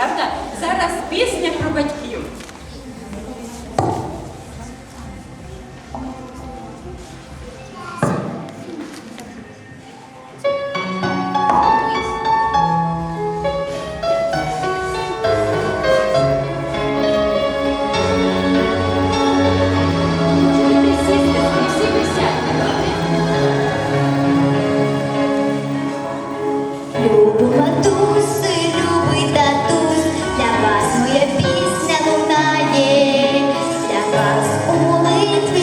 правда? Зараз пісня про батьків. у молитві.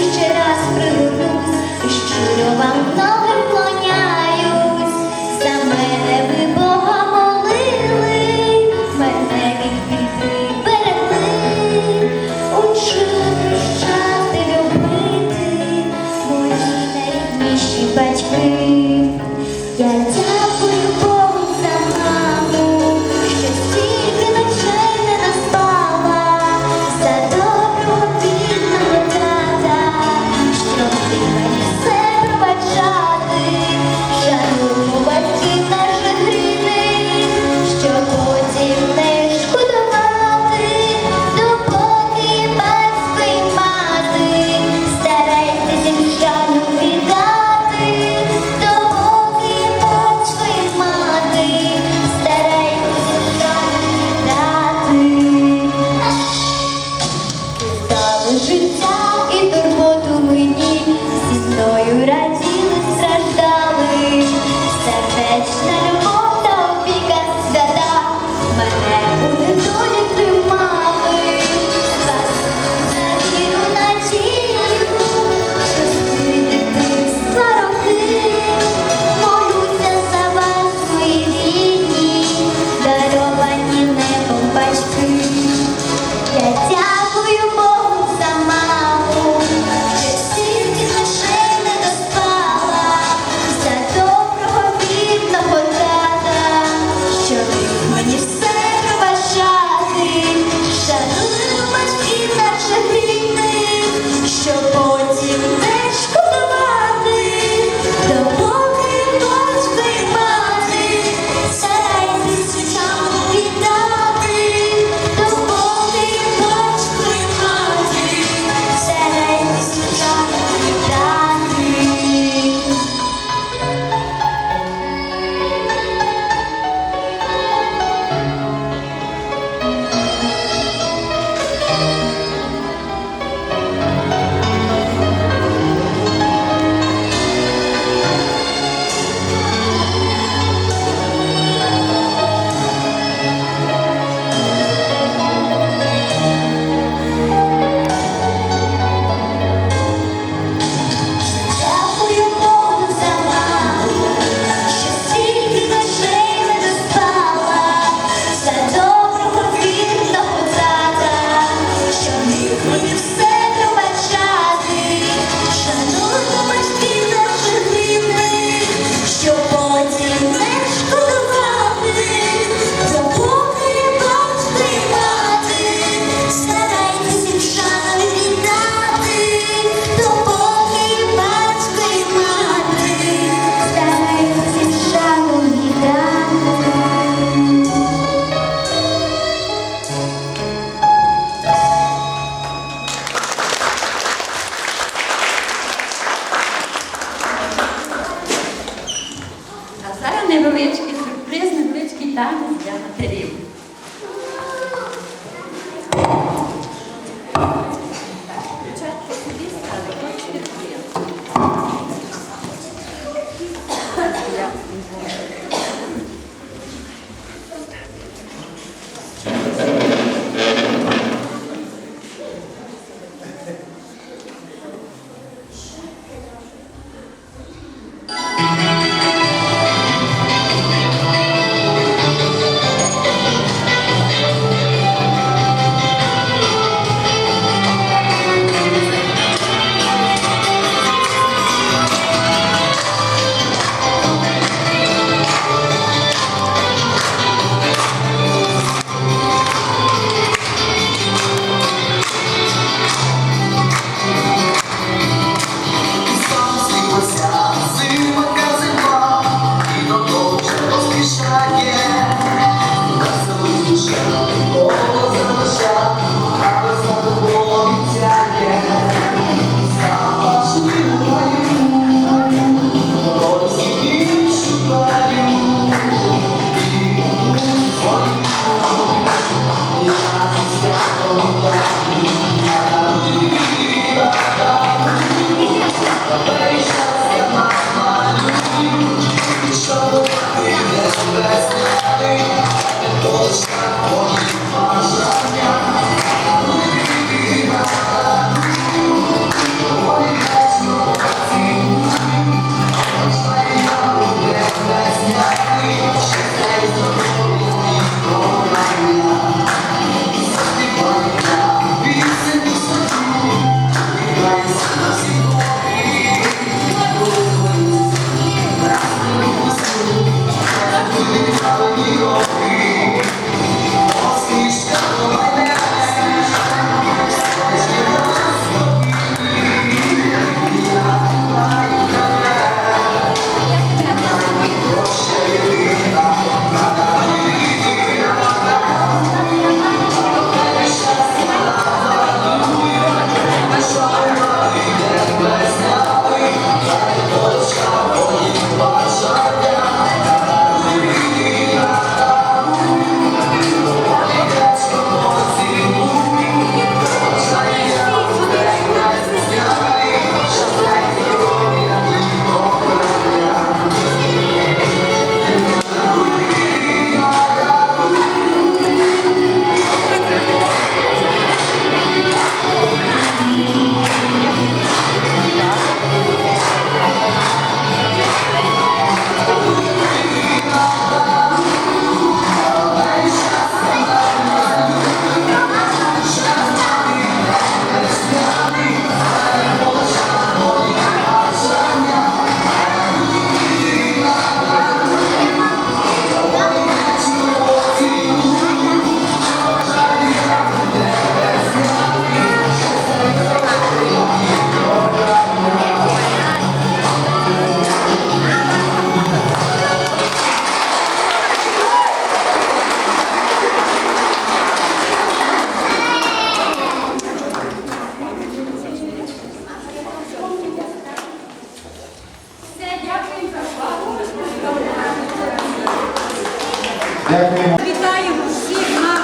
Дякуємо. Вітаємо всіх мам.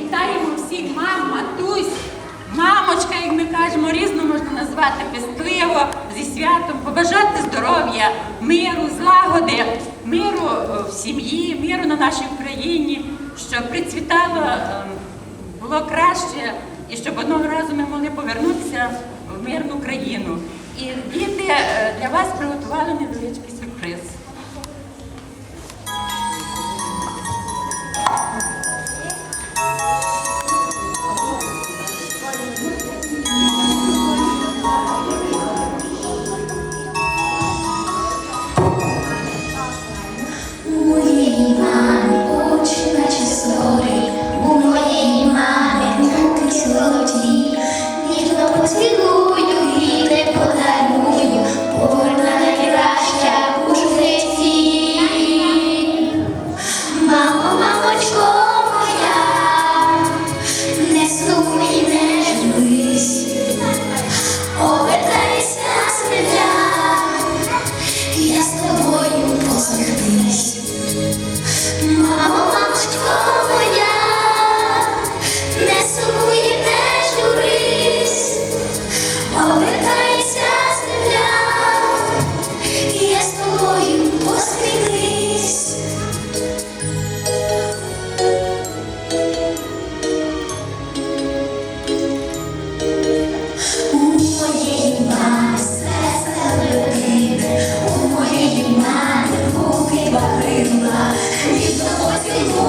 Вітаємо всіх мам, матусь, мамочка, як ми кажемо, різно можна назвати пестливо, зі святом, побажати здоров'я, миру, злагоди, миру в сім'ї, миру на нашій Україні, щоб процвітало, е, було краще, і щоб одного разу ми могли повернутися в мирну країну. І діти е, для вас приготували невеличкий いつも忘れ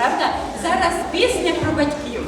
правда? Зараз пісня про батьків.